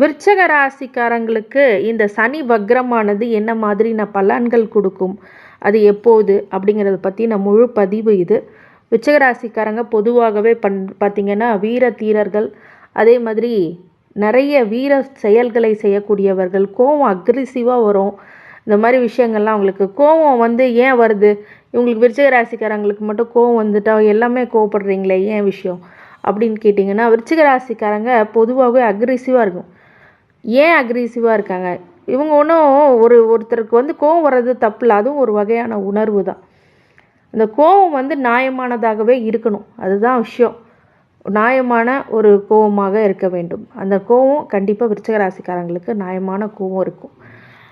விருச்சக ராசிக்காரங்களுக்கு இந்த சனி வக்ரமானது என்ன மாதிரி நான் பலன்கள் கொடுக்கும்? அது எப்போது? அப்படிங்கிறத பற்றி நான் முழு பதிவு இது. விருச்சக ராசிக்காரங்க பொதுவாகவே பண் பார்த்திங்கன்னா வீர தீரர்கள். அதே மாதிரி நிறைய வீர செயல்களை செய்யக்கூடியவர்கள். கோவம் அக்ரெசிவாக வரும். இந்த மாதிரி விஷயங்கள்லாம் அவங்களுக்கு கோவம் வந்து ஏன் வருது? இவங்களுக்கு விருச்சக ராசிக்காரங்களுக்கு மட்டும் கோவம் வந்துட்டா எல்லாமே கோவப்படுறீங்களே? ஏன் விஷயம்? அப்படின்னு கேட்டிங்கன்னா விருச்சிக ராசிக்காரங்க பொதுவாகவே அக்ரெசிவாக இருக்கும். ஏன் அக்ரீசிவாக இருக்காங்க? இவங்க ஒன்றும் ஒரு ஒருத்தருக்கு வந்து கோவம் வர்றது தப்பில்ல. அதுவும் ஒரு வகையான உணர்வு தான். அந்த கோவம் வந்து நியாயமானதாகவே இருக்கணும். அதுதான் விஷயம். நியாயமான ஒரு கோவமாக இருக்க வேண்டும். அந்த கோவம் கண்டிப்பாக விருச்சிக ராசிக்காரங்களுக்கு நியாயமான கோவம் இருக்கும்.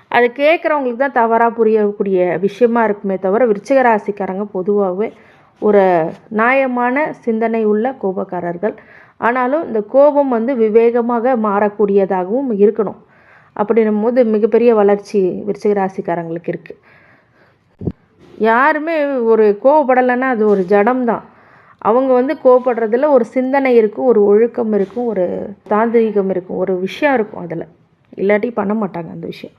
அது கேட்குறவங்களுக்கு தான் தவறாக புரியக்கூடிய விஷயமா இருக்குமே தவிர விருச்சிக ராசிக்காரங்க பொதுவாகவே ஒரு நியாயமான சிந்தனை உள்ள கோபக்காரர்கள். ஆனாலும் இந்த கோபம் வந்து விவேகமாக மாறக்கூடியதாகவும் இருக்கணும். அப்படின்னும் போது மிகப்பெரிய வளர்ச்சி விருச்சிக ராசிக்காரங்களுக்கு இருக்குது யாருமே ஒரு கோவப்படலைன்னா அது ஒரு ஜடம் தான் அவங்க வந்து கோவப்படுறதுல ஒரு சிந்தனை இருக்கும் ஒரு ஒழுக்கம் இருக்கும் ஒரு தாந்திரீகம் இருக்கும் ஒரு விஷயம் இருக்கும் அதில். இல்லாட்டி பண்ண மாட்டாங்க அந்த விஷயம்.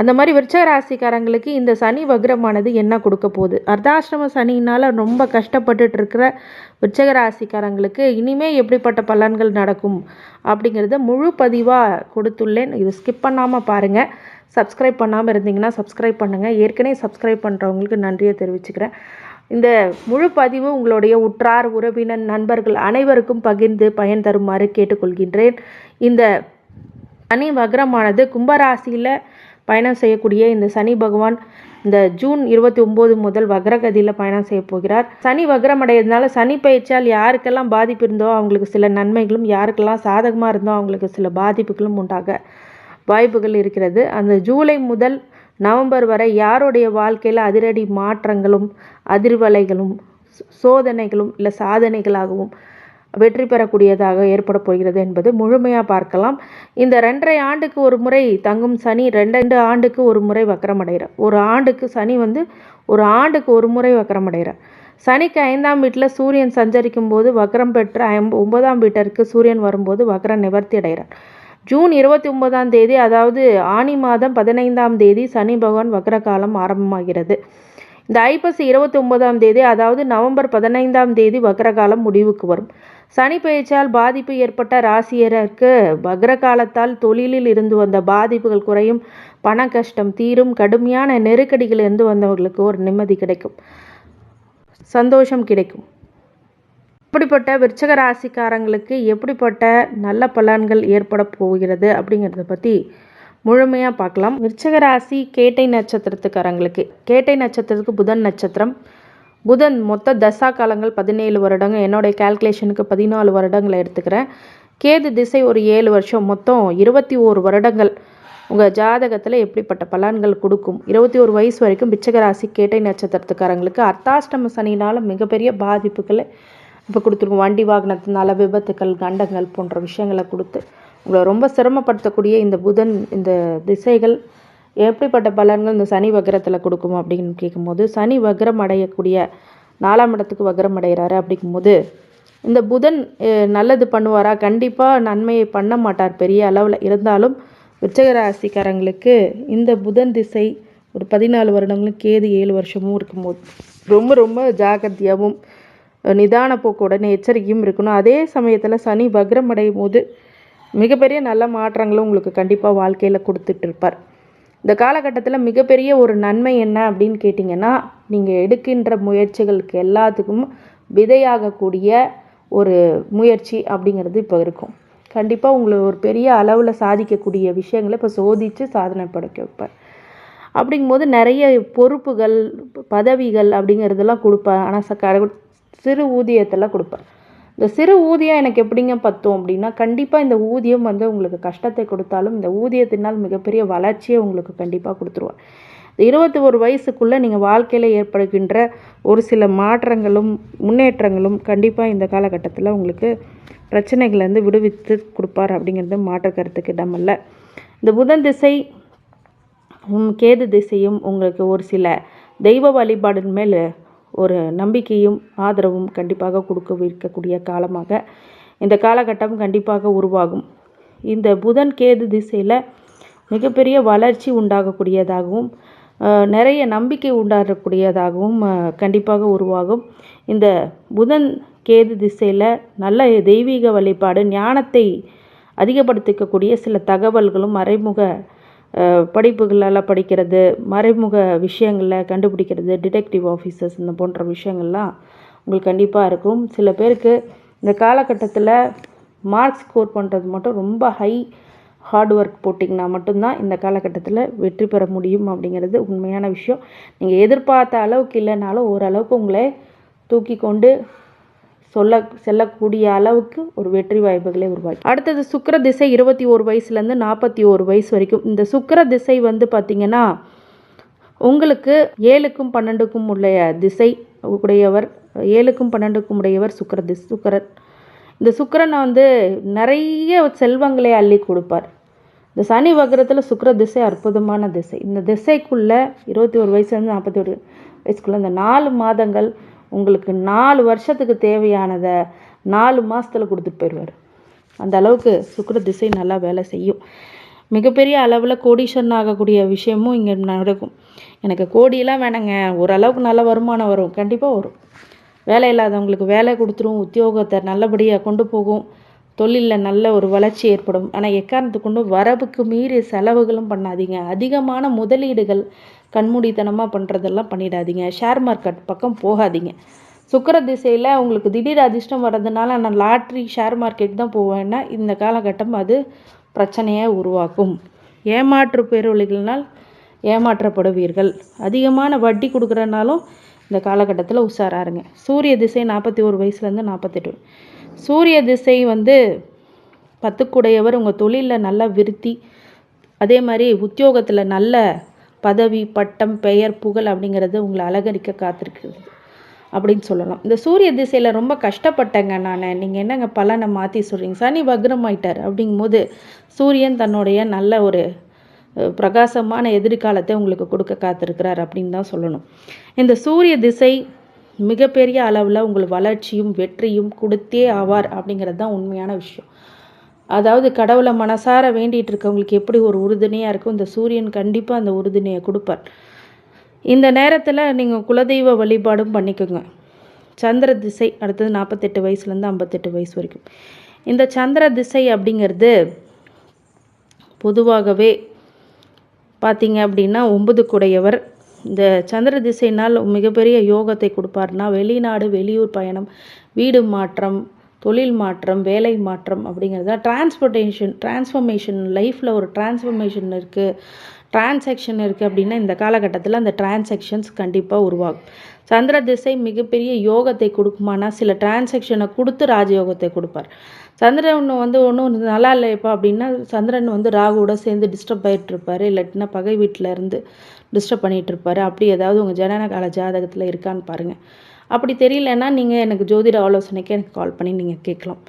அந்த மாதிரி விருச்சக ராசிக்காரங்களுக்கு இந்த சனி வக்ரமானது என்ன கொடுக்க போகுது? அர்த்தாசிரம சனினால் ரொம்ப கஷ்டப்பட்டுட்டு இருக்கிற விருச்சக ராசிக்காரங்களுக்கு இனிமே எப்படிப்பட்ட பலன்கள் நடக்கும் அப்படிங்கிறத முழு பதிவாக கொடுத்துள்ளேன். இது ஸ்கிப் பண்ணாமல் பாருங்கள் சப்ஸ்கிரைப் பண்ணாமல் இருந்தீங்கன்னா சப்ஸ்கிரைப் பண்ணுங்கள் ஏற்கனவே சப்ஸ்கிரைப் பண்ணுறவங்களுக்கு நன்றியை தெரிவிச்சுக்கிறேன். இந்த முழு பதிவு உங்களுடைய உற்றார் உறவினர் நண்பர்கள் அனைவருக்கும் பகிர்ந்து பயன் தருமாறு கேட்டுக்கொள்கின்றேன். இந்த சனி வக்ரமானது கும்பராசியில் பயணம் செய்யக்கூடிய இந்த சனி பகவான் இந்த ஜூன் இருபத்தி ஒம்பது முதல் வக்ரகதியில் பயணம் செய்ய போகிறார். சனி வக்ரம் அடையிறதுனால சனி பயிற்சியால் யாருக்கெல்லாம் பாதிப்பு இருந்தோ அவங்களுக்கு சில நன்மைகளும் யாருக்கெல்லாம் சாதகமாக இருந்தோ அவங்களுக்கு சில பாதிப்புகளும் உண்டாக வாய்ப்புகள் இருக்கிறது. அந்த ஜூலை முதல் நவம்பர் வரை யாருடைய வாழ்க்கையில் அதிரடி மாற்றங்களும் அதிர்வலைகளும் சோதனைகளும் இல்லை சாதனைகளாகவும் வெற்றி பெறக்கூடியதாக ஏற்பட போகிறது என்பது முழுமையாக பார்க்கலாம். இந்த ரெண்டரை ஆண்டுக்கு ஒரு முறை தங்கும் சனி ரெண்டு ஆண்டுக்கு ஒரு முறை வக்கரமடைகிறார் ஒரு ஆண்டுக்கு சனி வந்து ஒரு ஆண்டுக்கு ஒரு முறை வக்கரமடைகிறார் சனிக்கு ஐந்தாம் வீட்டில் சூரியன் சஞ்சரிக்கும் போது வக்ரம் பெற்ற ஐம்ப ஒன்பதாம் வீட்டிற்கு சூரியன் வரும்போது வக்ர நிவர்த்தி அடைகிறார். ஜூன் இருபத்தி ஒன்பதாம் தேதி அதாவது ஆனி மாதம் பதினைந்தாம் தேதி சனி பகவான் வக்ர காலம் ஆரம்பமாகிறது. இந்த ஐப்பசி இருபத்தி ஒன்பதாம் தேதி அதாவது நவம்பர் பதினைந்தாம் தேதி வக்ரகாலம் முடிவுக்கு வரும். சனி பெயர்ச்சியால் பாதிப்பு ஏற்பட்ட ராசியருக்கு பக்ர காலத்தால் தொழிலில் இருந்து வந்த பாதிப்புகள் குறையும் பண கஷ்டம் தீரும் கடுமையான நெருக்கடிகள் இருந்து வந்தவர்களுக்கு ஒரு நிம்மதி கிடைக்கும் சந்தோஷம் கிடைக்கும். இப்படிப்பட்ட விருச்சக ராசிக்காரங்களுக்கு எப்படிப்பட்ட நல்ல பலன்கள் ஏற்பட போகிறது அப்படிங்கிறத பற்றி முழுமையாக பார்க்கலாம். விருச்சக ராசி கேட்டை நட்சத்திரத்துக்காரங்களுக்கு கேட்டை நட்சத்திரத்துக்கு புதன் நட்சத்திரம். புதன் மொத்த தசா காலங்கள் பதினேழு வருடங்கள் என்னுடைய கால்குலேஷனுக்கு பதினாலு வருடங்களை எடுத்துக்கிறேன். கேது திசை ஒரு ஏழு வருஷம். மொத்தம் இருபத்தி ஓரு வருடங்கள் உங்கள் ஜாதகத்தில் எப்படிப்பட்ட பலன்கள் கொடுக்கும்? இருபத்தி ஒரு வயசு வரைக்கும் பிச்சகராசி கேட்டை நட்சத்திரத்துக்காரங்களுக்கு அர்த்தாஷ்டம சனினால் மிகப்பெரிய பாதிப்புகளை இப்போ கொடுத்துருக்கோம். வண்டி வாகனத்தினால விபத்துக்கள் கண்டங்கள் போன்ற விஷயங்களை கொடுத்து உங்களை ரொம்ப சிரமப்படுத்தக்கூடிய இந்த புதன் இந்த திசைகள் எப்படிப்பட்ட பலன்கள் இந்த சனி வக்கரத்தில் கொடுக்கும் அப்படின்னு கேட்கும்போது சனி வக்ரம் அடையக்கூடிய நாலாம் இடத்துக்கு வக்ரம் அடைகிறாரு அப்படிங்கும்போது இந்த புதன் நல்லது பண்ணுவாரா? கண்டிப்பாக நன்மையை பண்ண மாட்டார் பெரிய அளவில். இருந்தாலும் விருச்சக ராசிக்காரங்களுக்கு இந்த புதன் திசை ஒரு பதினாலு வருடங்களும் கேது ஏழு வருஷமும் இருக்கும்போது ரொம்ப ரொம்ப ஜாகிரதையாகவும் நிதான போக்குடன் எச்சரிக்கையும் இருக்கணும். அதே சமயத்தில் சனி வக்ரம் அடையும் போது மிகப்பெரிய நல்ல மாற்றங்களும் உங்களுக்கு கண்டிப்பாக வாழ்க்கையில் கொடுத்துட்டு இருப்பார். இந்த காலகட்டத்தில் மிகப்பெரிய ஒரு நன்மை என்ன அப்படின்னு கேட்டிங்கன்னா நீங்கள் எடுக்கின்ற முயற்சிகளுக்கு எல்லாத்துக்கும் விதையாகக்கூடிய ஒரு முயற்சி அப்படிங்கிறது இப்போ இருக்கும். கண்டிப்பாக உங்களை ஒரு பெரிய அளவில் சாதிக்கக்கூடிய விஷயங்களை இப்போ சோதித்து சாதனை படைக்க வைப்பார். அப்படிங்கும்போது நிறைய பொறுப்புகள் பதவிகள் அப்படிங்கிறதெல்லாம் கொடுப்பேன் ஆனால் ச சிறு ஊதியத்தெல்லாம் கொடுப்பேன் இந்த சிறு ஊதியம் எனக்கு எப்படிங்க பத்தும் அப்படின்னா கண்டிப்பாக இந்த ஊதியம் வந்து உங்களுக்கு கஷ்டத்தை கொடுத்தாலும் இந்த ஊதியத்தினால் மிகப்பெரிய வளர்ச்சியை உங்களுக்கு கண்டிப்பாக கொடுத்துருவார். இருபத்தி ஒரு வயசுக்குள்ளே நீங்கள் வாழ்க்கையில் ஏற்படுகின்ற ஒரு சில மாற்றங்களும் முன்னேற்றங்களும் கண்டிப்பாக இந்த காலகட்டத்தில் உங்களுக்கு பிரச்சனைகள்லேருந்து விடுவித்து கொடுப்பார் அப்படிங்கிறது மாற்று கருத்துக்கு இடமல்ல இந்த புதன் திசை உம் கேது திசையும் உங்களுக்கு ஒரு சில தெய்வ வழிபாடின் மேல் ஒரு நம்பிக்கையும் ஆதரவும் கண்டிப்பாக கொடுக்க இருக்கக்கூடிய காலமாக இந்த காலகட்டம் கண்டிப்பாக உருவாகும். இந்த புதன் கேது திசையில் மிகப்பெரிய வளர்ச்சி உண்டாகக்கூடியதாகவும் நிறைய நம்பிக்கை உண்டாகக்கூடியதாகவும் கண்டிப்பாக உருவாகும். இந்த புதன் கேது திசையில் நல்ல தெய்வீக வழிபாடு ஞானத்தை அதிகப்படுத்திக்கக்கூடிய சில தகவல்களும் மறைமுக படிப்புகளால் படிக்கிறது மறைமுக விஷயங்களில் கண்டுபிடிக்கிறது டிடெக்டிவ் ஆஃபீஸர்ஸ் இந்த போன்ற விஷயங்கள்லாம் உங்களுக்கு கண்டிப்பாக இருக்கும். சில பேருக்கு இந்த காலகட்டத்தில் மார்க் ஸ்கோர் பண்ணுறது மட்டும் ரொம்ப ஹை ஹார்ட் ஒர்க் போட்டிங்கன்னா மட்டும்தான் இந்த காலகட்டத்தில் வெற்றி பெற முடியும் அப்படிங்கிறது உண்மையான விஷயம். நீங்கள் எதிர்பார்த்த அளவுக்கு இல்லைனாலும் ஓரளவுக்கு உங்களை தூக்கி கொண்டு சொல்ல செல்லக்கூடிய அளவுக்கு ஒரு வெற்றி வாய்ப்புகளை உருவாக்கி. அடுத்தது சுக்கர திசை இருபத்தி ஒரு வயசுலேருந்து நாற்பத்தி ஒரு வயசு வரைக்கும். இந்த சுக்கர திசை வந்து பார்த்திங்கன்னா உங்களுக்கு ஏழுக்கும் பன்னெண்டுக்கும் உடைய திசை உடையவர் ஏழுக்கும் பன்னெண்டுக்கும் உடையவர் சுக்கர திஸ் சுக்கரன். இந்த சுக்கிரனை வந்து நிறைய செல்வங்களை அள்ளி கொடுப்பார். இந்த சனி வக்கரத்தில் சுக்கர திசை அற்புதமான திசை. இந்த திசைக்குள்ளே இருபத்தி ஒரு வயசுலேருந்து நாற்பத்தி ஒரு வயசுக்குள்ளே இந்த நாலு மாதங்கள் உங்களுக்கு நாலு வருஷத்துக்கு தேவையானதை நாலு மாதத்தில் கொடுத்துட்டு போயிடுவார். அந்த அளவுக்கு சுக்கிர திசை நல்லா வேலை செய்யும். மிகப்பெரிய அளவில் கோடீஸ்வரன் ஆகக்கூடிய விஷயமும் இங்கே நடக்கும். எனக்கு கோடியெல்லாம் வேணாங்க. ஓரளவுக்கு நல்ல வருமானம் வரும். கண்டிப்பாக வரும். வேலை இல்லாதவங்களுக்கு வேலை கொடுத்துரும். உத்தியோகத்தை நல்லபடியாக கொண்டு போகும். தொழிலில் நல்ல ஒரு வளர்ச்சி ஏற்படும். ஆனால் எக்காரணத்துக்கு கொண்டு வரவுக்கு மீறி செலவுகளும் பண்ணாதீங்க. அதிகமான முதலீடுகள் கண்மூடித்தனமாக பண்ணுறதெல்லாம் பண்ணிடாதீங்க. ஷேர் மார்க்கெட் பக்கம் போகாதீங்க. சுக்கிர திசையில் உங்களுக்கு திடீர் அதிர்ஷ்டம் வர்றதுனால நான் லாட்ரி ஷேர் மார்க்கெட் தான் போவேன்னா இந்த காலகட்டம் அது பிரச்சனையை உருவாக்கும். ஏமாற்று பேரொழிகளினால் ஏமாற்றப்படுவீர்கள். அதிகமான வட்டி கொடுக்குறனாலும் இந்த காலகட்டத்தில் உஷாராருங்க. சூரிய திசை நாற்பத்தி ஒரு வயசுலேருந்து நாற்பத்தெட்டு சூரிய திசை வந்து பத்துக்குடையவர் உங்கள் தொழிலில் நல்லா விருத்தி. அதே மாதிரி உத்தியோகத்தில் நல்ல பதவி பட்டம் பெயர் புகழ் அப்படிங்கிறது உங்களை அலங்கரிக்க காத்திருக்கிறது அப்படின்னு சொல்லலாம். இந்த சூரிய திசையில் ரொம்ப கஷ்டப்பட்டேங்க நான். நீங்கள் என்னங்க பலனை மாற்றி சொல்கிறீங்க சனி வக்ரமாயிட்டார் அப்படிங்கும்போது சூரியன் தன்னுடைய நல்ல ஒரு பிரகாசமான எதிர்காலத்தை உங்களுக்கு கொடுக்க காத்திருக்கிறார் அப்படின்னு தான் சொல்லணும். இந்த சூரிய திசை மிகப்பெரிய அளவில் உங்களுக்கு வளர்ச்சியும் வெற்றியும் கொடுத்தே ஆவார் அப்படிங்கிறது தான் உண்மையான விஷயம். அதாவது கடவுளை மனசார வேண்டிகிட்டு இருக்கவங்களுக்கு எப்படி ஒரு உறுதுணையாக இருக்கும் இந்த சூரியன் கண்டிப்பாக அந்த உறுதுணையை கொடுப்பார். இந்த நேரத்தில் நீங்கள் குலதெய்வ வழிபாடும் பண்ணிக்கோங்க. சந்திர திசை அடுத்தது நாற்பத்தெட்டு வயசுலேருந்து ஐம்பத்தெட்டு வயசு வரைக்கும். இந்த சந்திர திசை அப்படிங்கிறது பொதுவாகவே பார்த்தீங்க அப்படின்னா ஒன்பது குடையவர் இந்த சந்திர திசைனால் மிகப்பெரிய யோகத்தை கொடுப்பார்னா வெளிநாடு வெளியூர் பயணம் வீடு மாற்றம் தொழில் மாற்றம் வேலை மாற்றம் அப்படிங்கிறது தான். டிரான்ஸ்போர்ட்டேஷன் டிரான்ஸ்ஃபர்மேஷன் லைஃப்பில் ஒரு டிரான்ஸ்ஃபர்மேஷன் இருக்குது டிரான்சாக்ஷன் இருக்குது அப்படின்னா இந்த காலகட்டத்தில் அந்த டிரான்சாக்ஷன்ஸ் கண்டிப்பாக உருவாகும். சந்திர திசை மிகப்பெரிய யோகத்தை கொடுக்குமானா சில டிரான்சாக்ஷனை கொடுத்து ராஜயோகத்தை கொடுப்பார். சந்திரன் வந்து ஒன்றும் நல்லா இல்லைப்பா அப்படின்னா சந்திரன் வந்து ராகுவோட சேர்ந்து டிஸ்டர்ப் ஆகிட்டு இருப்பார் இல்லாட்டினா பகை வீட்டில் இருந்து டிஸ்டர்ப் பண்ணிகிட்டு இருப்பார் அப்படி ஏதாவது உங்கள் ஜனன கால ஜாதகத்தில் இருக்கான்னு பாருங்கள் அப்படி தெரியலன்னா நீங்கள் எனக்கு ஜோதிட ஆலோசனைக்கு எனக்கு கால் பண்ணி நீங்கள் கேட்கலாம்.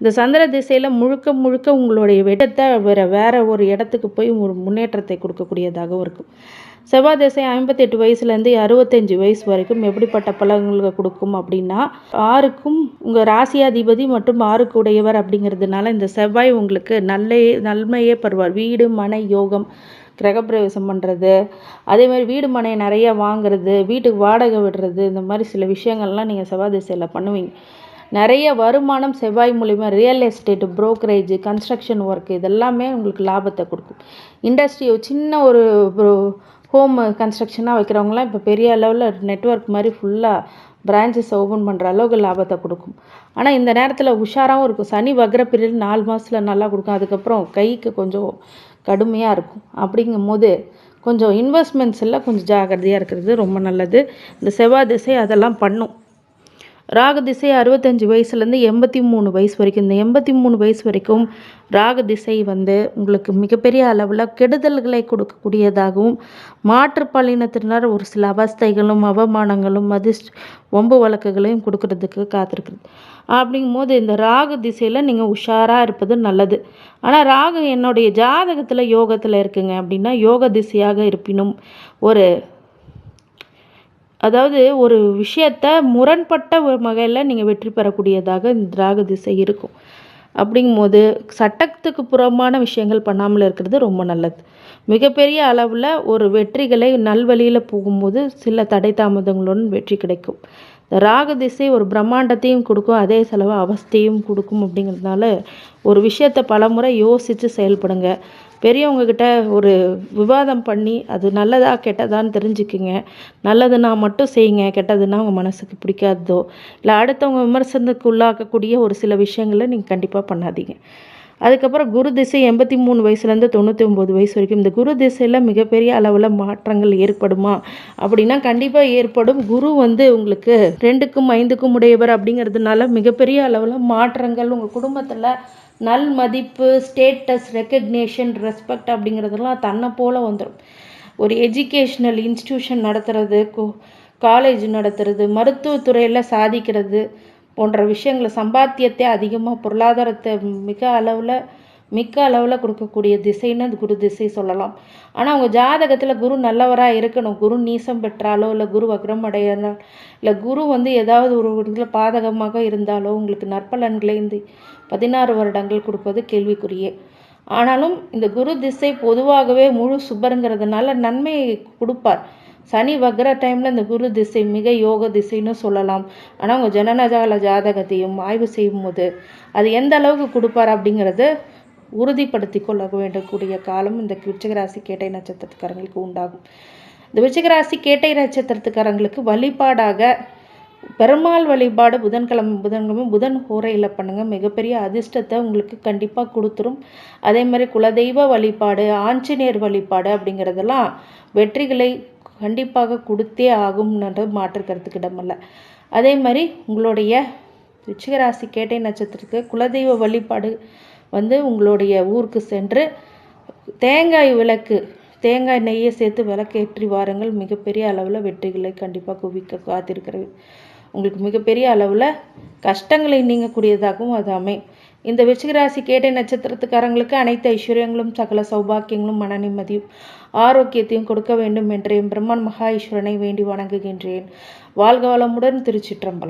இந்த சந்திர திசையில் முழுக்க முழுக்க உங்களுடைய வெட்டத்தை வேறு வேறு ஒரு இடத்துக்கு போய் ஒரு முன்னேற்றத்தை கொடுக்கக்கூடியதாகவும் இருக்கும். செவ்வாய் திசை ஐம்பத்தெட்டு வயசுலேருந்து அறுபத்தஞ்சு வயசு வரைக்கும் எப்படிப்பட்ட பலன்களை கொடுக்கும் அப்படின்னா ஆறுக்கும் உங்கள் ராசியாதிபதி மற்றும் ஆறுக்கு உடையவர் அப்படிங்கிறதுனால இந்த செவ்வாய் உங்களுக்கு நல்ல நன்மையே பருவார் வீடு மன யோகம் கிரகப்பிரவேசம் பண்ணுறது அதே மாதிரி வீடு மனை நிறைய வாங்குறது வீட்டுக்கு வாடகை விடுறது இந்த மாதிரி சில விஷயங்கள்லாம் நீங்கள் செவ்வாய் திசையில் பண்ணுவீங்க. நிறைய வருமானம் செவ்வாய் மூலிமா real estate brokerage construction work இதெல்லாமே உங்களுக்கு லாபத்தை கொடுக்கும். இண்டஸ்ட்ரி சின்ன ஒரு ஹோம் கன்ஸ்ட்ரக்ஷனாக வைக்கிறவங்களாம் இப்போ பெரிய அளவில் நெட்வொர்க் மாதிரி ஃபுல்லாக பிரான்ச்சஸ் ஓப்பன் பண்ணுற அளவுக்கு லாபத்தை கொடுக்கும். ஆனால் இந்த நேரத்தில் உஷாராகவும் இருக்கும். சனி வகர பீரியட் நாலு மாதத்தில் நல்லா கொடுக்கும். அதுக்கப்புறம் கைக்கு கொஞ்சம் கடுமையாக இருக்கும். அப்படிங்கும்போது கொஞ்சம் இன்வெஸ்ட்மெண்ட்ஸ் எல்லாம் கொஞ்சம் ஜாக்கிரதையாக இருக்கிறது ரொம்ப நல்லது. இந்த செவ்வாய் திசை அதெல்லாம் பண்ணும். ராக திசை அறுபத்தஞ்சு வயசுலேருந்து எண்பத்தி மூணு வயசு வரைக்கும். இந்த எண்பத்தி மூணு வயசு வரைக்கும் ராக திசை வந்து உங்களுக்கு மிகப்பெரிய அளவில் கெடுதல்களை கொடுக்கக்கூடியதாகவும் மாற்றுப்பாலினத்தினர் ஒரு சில அவஸ்தைகளும் அவமானங்களும் அதிர்ஷ்ட ஒம்பு வழக்குகளையும் கொடுக்கறதுக்கு காத்திருக்குது அப்படிங்கும்போது இந்த ராகு திசையில் நீங்கள் உஷாராக இருப்பது நல்லது. ஆனால் ராகு என்னுடைய ஜாதகத்தில் யோகத்தில் இருக்குங்க. அப்படின்னா யோக திசையாக இருப்பினும் ஒரு அதாவது ஒரு விஷயத்த முரண்பட்ட ஒரு வகையில் நீங்கள் வெற்றி பெறக்கூடியதாக இந்த ராகு திசை இருக்கும். அப்படிங்கும்போது சட்டத்துக்கு புறமான விஷயங்கள் பண்ணாமல் இருக்கிறது ரொம்ப நல்லது. மிகப்பெரிய அளவில் ஒரு வெற்றிகளை நல்வழியில் போகும்போது சில தடை தாமதங்களுடன் வெற்றி கிடைக்கும். ராகு திசை ஒரு பிரம்மாண்டத்தையும் கொடுக்கும் அதே செலவு அவஸ்தையும் கொடுக்கும் அப்படிங்கிறதுனால ஒரு விஷயத்தை பலமுறை யோசித்து செயல்படுங்க. பெரியவங்கக்கிட்ட ஒரு விவாதம் பண்ணி அது நல்லதா கெட்டதான்னு தெரிஞ்சுக்குங்க. நல்லதுன்னா மட்டும் செய்யுங்க கெட்டதுன்னா உங்கள் மனசுக்கு பிடிக்காததோ. இல்லை அடுத்தவங்க விமர்சனத்துக்கு உள்ளாக்கக்கூடிய ஒரு சில விஷயங்களை நீங்கள் கண்டிப்பாக பண்ணாதீங்க. அதுக்கப்புறம் குரு திசை எண்பத்தி மூணு வயசுலேருந்து தொண்ணூற்றி ஒம்பது வயசு வரைக்கும். இந்த குரு திசையில் மிகப்பெரிய அளவில் மாற்றங்கள் ஏற்படுமா? அப்படின்னா கண்டிப்பாக ஏற்படும். குரு வந்து உங்களுக்கு ரெண்டுக்கும் ஐந்துக்கும் உடையவர் அப்படிங்கிறதுனால மிகப்பெரிய அளவில் மாற்றங்கள் உங்கள் குடும்பத்தில் நல் மதிப்பு ஸ்டேட்டஸ் ரெக்கக்னேஷன் ரெஸ்பெக்ட் அப்படிங்கிறதெல்லாம் தன்னை போல் வந்துடும் ஒரு எஜுகேஷ்னல் இன்ஸ்டியூஷன் நடத்துறது காலேஜ் நடத்துறது மருத்துவத்துறையில் சாதிக்கிறது போன்ற விஷயங்களை சம்பாத்தியத்தை அதிகமாக பொருளாதாரத்தை மிக அளவில் மிக்க அளவில் கொடுக்கக்கூடிய திசைன்னு அது குரு திசை சொல்லலாம். ஆனால் அவங்க ஜாதகத்தில் குரு நல்லவராக இருக்கணும். குரு நீசம் பெற்றாலோ இல்லை குரு வக்ரம் அடையினால் இல்லை குரு வந்து ஏதாவது ஒரு இதில் பாதகமாக இருந்தாலோ உங்களுக்கு நற்பலன்களை இந்த பதினாறு வருடங்கள் கொடுப்பது கேள்விக்குரியே ஆனாலும் இந்த குரு திசை பொதுவாகவே முழு சுபருங்கிறதுனால நன்மையை கொடுப்பார். சனி வக்ர டைமில் இந்த குரு திசை மிக யோக திசைன்னு சொல்லலாம். ஆனால் உங்கள் ஜனனஜால ஜாதகத்தையும் ஆய்வு செய்யும் போது அது எந்த அளவுக்கு கொடுப்பார் அப்படிங்கிறது உறுதிப்படுத்தி கொள்ள வேண்டக்கூடிய காலம் இந்த விச்சகராசி கேட்டை நட்சத்திரத்துக்காரங்களுக்கு உண்டாகும். இந்த விச்சகராசி கேட்டை நட்சத்திரத்துக்காரங்களுக்கு வழிபாடாக பெருமாள் வழிபாடு புதன்கிழமை புதன்கிழமை புதன் ஹோரையில் பண்ணுங்கள் மிகப்பெரிய அதிர்ஷ்டத்தை உங்களுக்கு கண்டிப்பாக கொடுத்துரும். அதே மாதிரி குலதெய்வ வழிபாடு ஆஞ்சநேயர் வழிபாடு அப்படிங்கிறதெல்லாம் வெற்றிகளை கண்டிப்பாக கொடுத்தே ஆகும்ன்றது மாற்று கருத்துக்கு அதே மாதிரி உங்களுடைய ரிச்சிகராசி கேட்டை நட்சத்திரத்துக்கு குலதெய்வ வழிபாடு வந்து உங்களுடைய ஊருக்கு சென்று தேங்காய் விளக்கு தேங்காய் நெய்யை சேர்த்து விளக்கேற்றி வாருங்கள். மிகப்பெரிய அளவில் வெற்றிகளை கண்டிப்பாக குவிக்க காத்திருக்கிறது. உங்களுக்கு மிகப்பெரிய அளவில் கஷ்டங்களை நீங்கக்கூடியதாகவும் அது அமை இந்த விருச்சிகராசி கேட்டை நட்சத்திரத்துக்காரங்களுக்கு அனைத்து ஐஸ்வர்யங்களும் சகல சௌபாக்கியங்களும் மன நிம்மதியும் ஆரோக்கியத்தையும் கொடுக்க வேண்டும் என்ற என் பிரம்மன் மகா ஈஸ்வரனை வேண்டி வணங்குகின்றேன். வாழ்க வளமுடன் திருச்சிற்றம்பலம்.